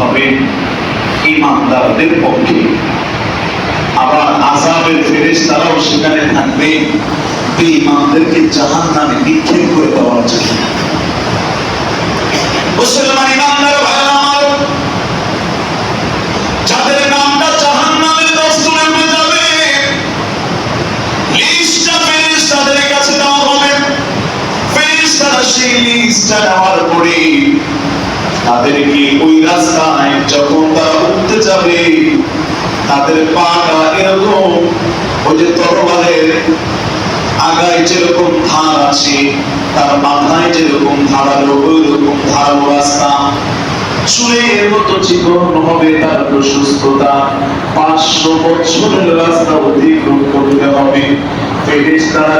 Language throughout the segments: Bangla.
হবেন ইমানদারদের পক্ষে। আবার আজাবের ফেরেশতারাও সেখানে থাকবে, বেঈমানদেরকে জাহান্নামে নিক্ষেপ করে দেওয়ার জন্য। মুসলমান ইমানদার ফেরেশতাদের কাছে দেওয়া হবে। ফেরেশতারা সেই লিস্টটা নেওয়ার পরে তাদেরকে ওই রাস্তায় যখন তারা উঠতে যাবে, তাদের পাটা এরকম, ওই যে তরবারের আগায় যেরকম ধার আছে, তার মাথায় যেরকম ধারালো ওই রকম ধারালো রাস্তা, চুলের মতো চিকন হবে তার প্রশস্ততা। পাঁচশো বছরের রাস্তা অতিক্রম করতে হবে।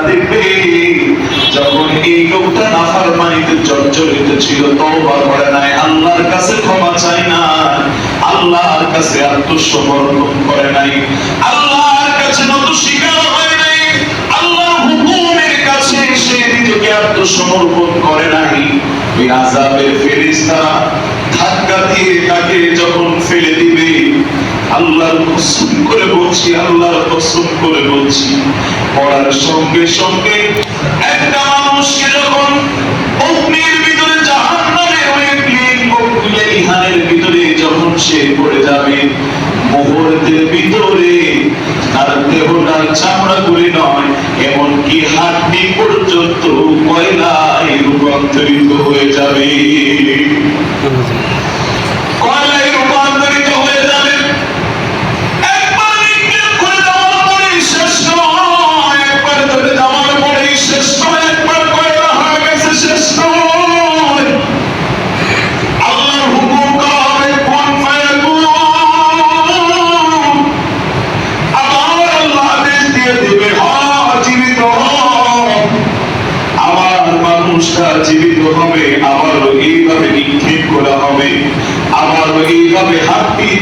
দেখবে, যখন এই লোকটা জর্জরিত ছিল, তওবা করে নাই। আল্লাহর কাছে ক্ষমা চায় না। আল্লাহর কাছে আত্মসমর্পণ করে নাই। আল্লাহর কাছে নত স্বীকার হয় নাই। আল্লাহর হুকুমের কাছে সে নিজেকে আত্মসমর্পণ করে নাই। ওই আযাবের ফেরেশতারা ধাক্কা দিয়ে তাকে যখন ফেলে দিবে, আল্লাহর কসম করে বলছি, আল্লাহর কসম করে বলছি, পড়ার সঙ্গে সঙ্গে যাবে মুহূর্তের ভিতরে তার দেহটার চামড়া গুলি নয়, এমনকি হাড্ডি পর্যন্ত কয়লায় রূপান্তরিত হয়ে যাবে।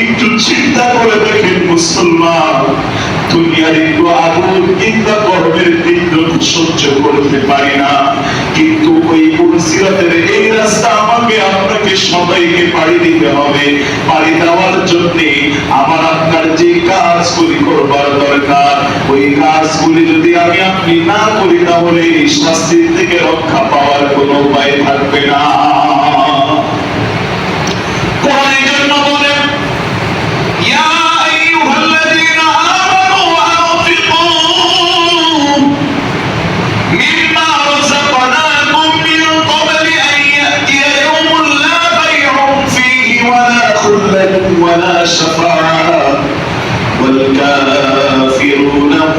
একটু চিন্তা করে দেখেন মুসলমান। দুনিয়ার একটু আগুন কিংবা গরমের তীব্র সহ্য করতে পারি না, কিন্তু ওই পুলসিরাতের এই রাস্তা আমাকে, আপনাকে সবাইকে পাড়ি দিতে হবে। পাড়ি দেওয়ার জন্য আমার আপনার যে কাজগুলি করবার দরকার, ওই কাজগুলি যদি আমি আপনি না করি, তাহলে এই শাস্তির থেকে রক্ষা পাওয়ার কোনো উপায় থাকবে না।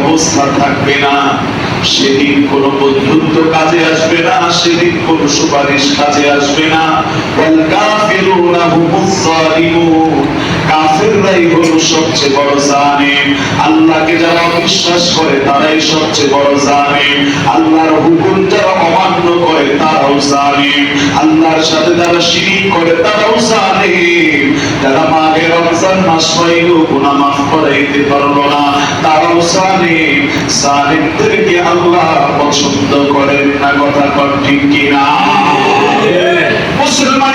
অবস্থা থাকবে না। সেদিন কোন বন্ধুত্ব কাজে আসবে না, সেদিন কোন সুপারিশ কাজে আসবে না। কাফিররাই সবচেয়ে বড় আল্লাহকে যারা বিশ্বাস করে, তারাই সবচেয়ে বড় জালিম। আল্লাহর হুকুম যারা অমান্য করে, তারাও জালিম। আল্লাহর সাথে যারা শিরিক করে, তারাও জালিম। যারা মাঘে রমজান মাস হয়েও গুনা মাফ করাইতে পারল না। তারাও জালিম জালিমদেরকে আল্লাহ পছন্দ করেন না কথা কর ঠিক কিনা? মুসলমান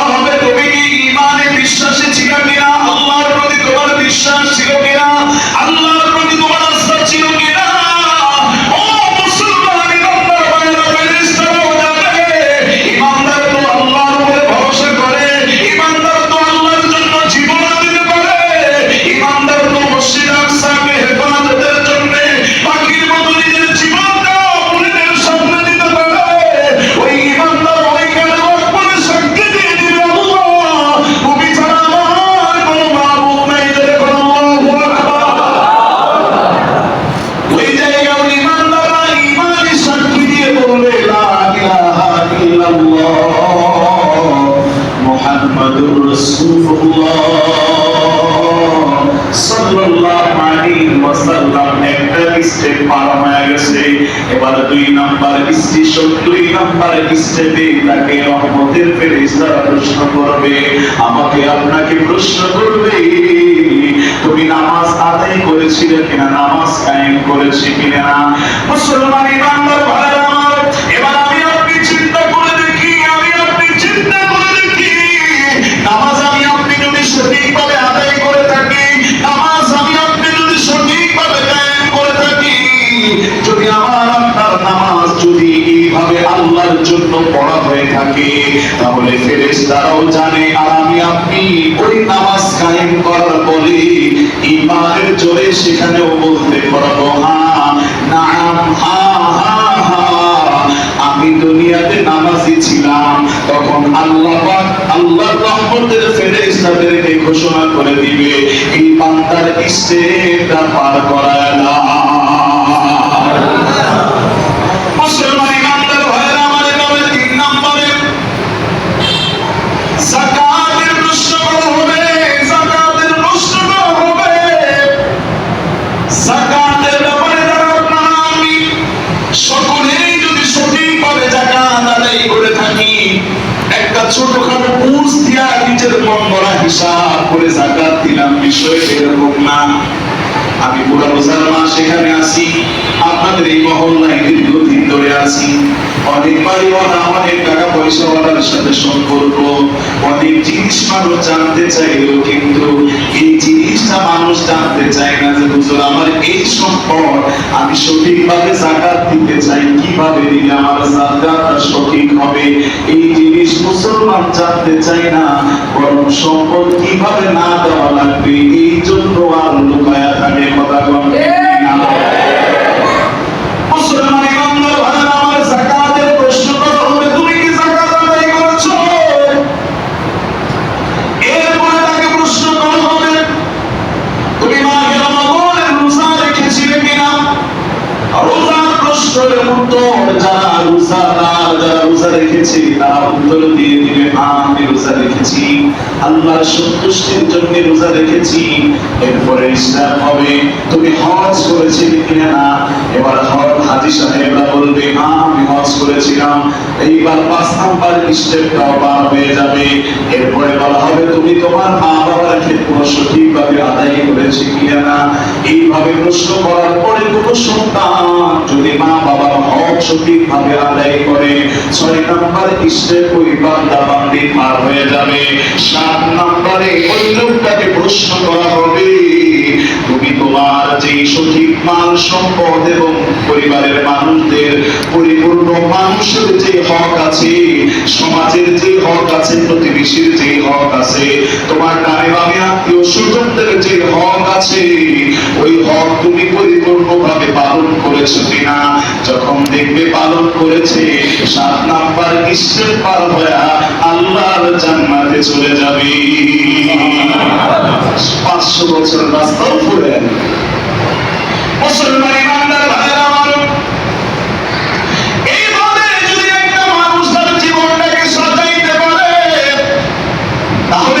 এবার দুই নাম্বার স্টেশন দুই নাম্বার স্টেপে তাকে রহমতের ফেরেশতারা প্রশ্ন করবে, আমাকে আপনাকে প্রশ্ন করবে, তুমি নামাজ আদায় করেছিলে কিনা? নামাজ কায়েম করেছি কিনা? মুসলমান ইমানদার জন্য পড়া হয়ে থাকে, তাহলে ফেরেশতারাও জানে, আর আমি আপনি ওই নামাজ কায়েম করার পরে ইমানের জোরে সেখানেও বলতে পারব হা হা হা। আমি দুনিয়াতে নামাজি ছিলাম, তখন আল্লাহ পাক আল্লাহর রহমতের ফেরেশতাদেরকে ঘোষণা করে দিবে, এই বান্দার স্টেপটা পার করায় না। করে জাকাত দিলাম, বিষয় এরকম না। আমি পুরো রোজার মাস এখানে আছি, আপনাদের এই মহল্লায় দীর্ঘদিন ধরে আছি। অনেক বাড়িওয়ালা অনেক টাকা পয়সাওয়ালার সাথে সম্পর্ক, অনেক জিনিস মানুষ জানতে চাইলেও কিন্তু এই জিনিসটা মানুষ জানতে চায় না যে, হুজুর, আমার এই সম্পদ আমি সঠিকভাবে জাকাত দিতে চাই, কীভাবে দিলে আমার জাকাতটা সঠিক হবে? এই জিনিস মুসলমান জানতে চায় না, বরং সম্পদ কীভাবে না দেওয়া লাগবে? এই জন্য তারা উত্তর দিয়ে দিবে আমি রোজা রেখেছি, আল্লাহর সন্তুষ্টির জন্য রোজা রেখেছি, এরপরে ইসলাম হবে, তুমি হজ করেছিলে কিনা না? এবার হজ, হাজি সাহেবরা বলবে হ্যাঁ আমি হজ করেছিলাম। এইবার পাঁচ নাম্বার স্টেপটাও পার হয়ে যাবে। এরপরে বলা হবে, তুমি তোমার মা বাবার ক্ষেত্রে সঠিকভাবে আদায় করেছে কিনা না? এইভাবে প্রশ্ন করার পরে কোনো সন্তান যদি মা বাবার হক সঠিকভাবে আদায় করে ছয় নাম্বার স্টেপ ওই বান্দা বান্দি পার হয়ে যাবে। সাত নাম্বারে ওই লোকটাকে প্রশ্ন করা হবে, তুমি তোমার যে সঠিক মাল সম্পদ এবং পরিবারের মানুষদের পরিপূর্ণ মানুষের যে হক আছে, সমাজের যে হক আছে, প্রতিবেশীর যে হক আছে, তোমার ডানে বামে আত্মীয় স্বজনদের যে হক আছে, ওই হক তুমি পরিপূর্ণভাবে পালন করেছ কিনা? যখন দেখবে পালন করেছে সাত নাম্বার স্টেপ পার হয়ে আল্লাহর জান্নাতে চলে যাবি। পাঁচশো বছর রাস্তাও ঘুরে মুসলমান ইমানদার ভাইরা এইভাবে যদি একটা মানুষ তার জীবনটাকে সাজাইতে পারে, তাহলে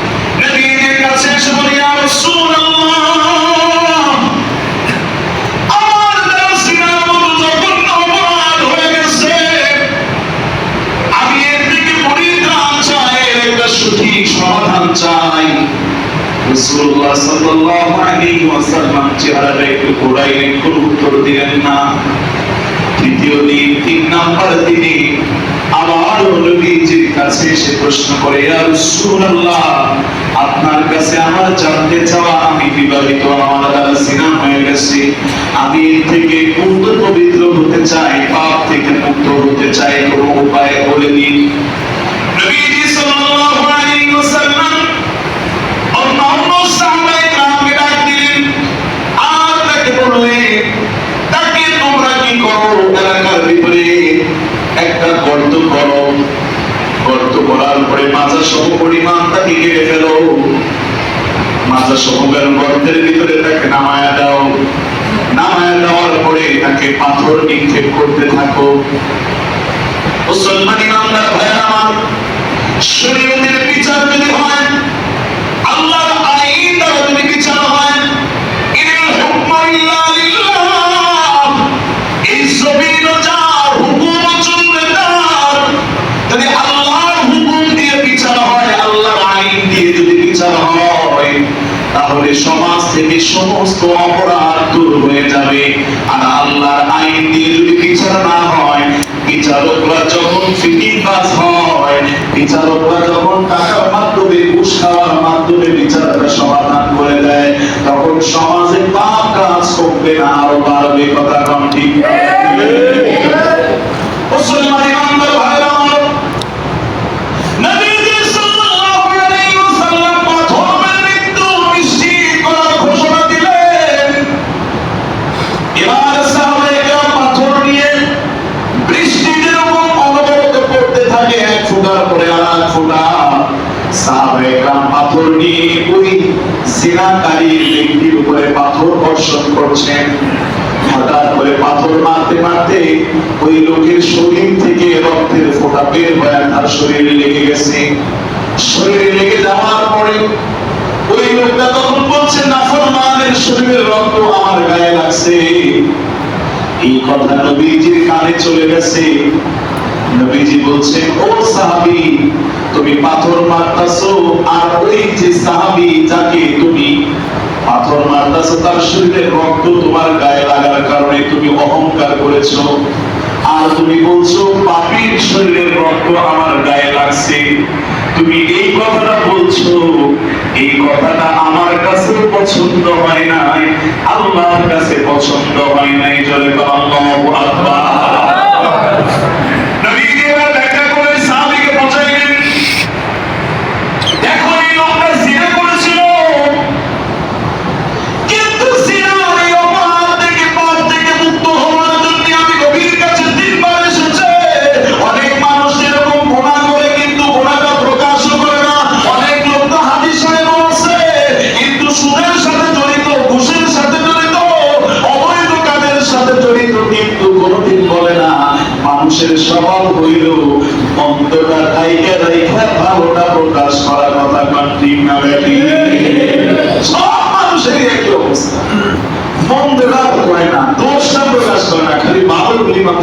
ওয়াসাল্লাম চেহারাটা একটু ঘোরাইলেন কোনো উত্তর দিলেন না। তৃতীয় দিন, তিন নাম্বার দিনে আবার নবীজির কাছে এসে প্রশ্ন করে, ইয়া রাসূলুল্লাহ, আপনার কাছে আমার জানতে চাওয়া আমি বিবাহিত, আমার দ্বারা সিনা হয়ে গেছে। আমি এর থেকে মুক্ত পবিত্র হতে চাই, পাপ থেকে মুক্ত হতে চাই, কোনো উপায় বলে দিন করে তাকে তোমরা কি করো? এলাকার ভিতরে একটা গর্ত করো। গর্ত করার পরে মাজা সহ পরিমাণ তাকে কেটে ফেলো। মাজা সহ গর্তের ভিতরে, তাকে নামায়া দাও। নামায়া দেওয়ার পরে তাকে পাথর নিক্ষেপ করতে থাকো। মুসলমান ইমামদার ভাইয়েরা আমার শরীয়তের বিচার যদি হয় বিচারকরা মারতে মারতে ওই লোকের শরীর থেকে রক্তের ফোঁটা বের হয়ে তার শরীরে লেগে গেছে। শরীরে লেগে যাওয়ার পরে ওই লোকটা তখন বলছে নাফর মানের শরীরের রক্ত আমার গায়ে লাগছে। এই কথা নবীজির কানে চলে গেছে। নবীজি বলছেন, ও সাহাবী, তুমি পাথর মারতাছো, আর ওই যে সাহাবী যাকে তুমি পাথর মারতাছো, তার শরীরে রক্ত তোমার গায়ে লাগার কারণে তুমি অহংকার করেছ। আর তুমি বলছো, পাপীর শরীরের রক্ত আমার গায়ে লাগছে। তুমি এই কথাটা বলছো, এই কথাটা আমার কাছে পছন্দ হয় নাই, আল্লাহর কাছে পছন্দ হয় নাই জলে আল্লাহু আকবার।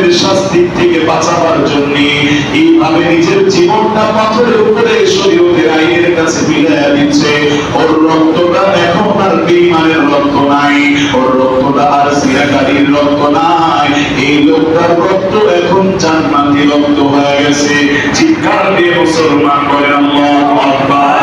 পাপের শাস্তি থেকে বাঁচাবার জন্য এইভাবে নিজের জীবনটা পাথরের উপরে শরীয়তের আইনের কাছে মিলাইয়া দিচ্ছে। ওর রক্তটা এখন আর বেইমানের রক্ত নাই, ওর রক্তটা আর সিয়াকারীর রক্ত নাই। এই লোকটার রক্ত এখন জান্নাতি রক্ত হয়ে গেছে। চিৎকার দিয়ে মুসলমান বলেন, আল্লাহু আকবার।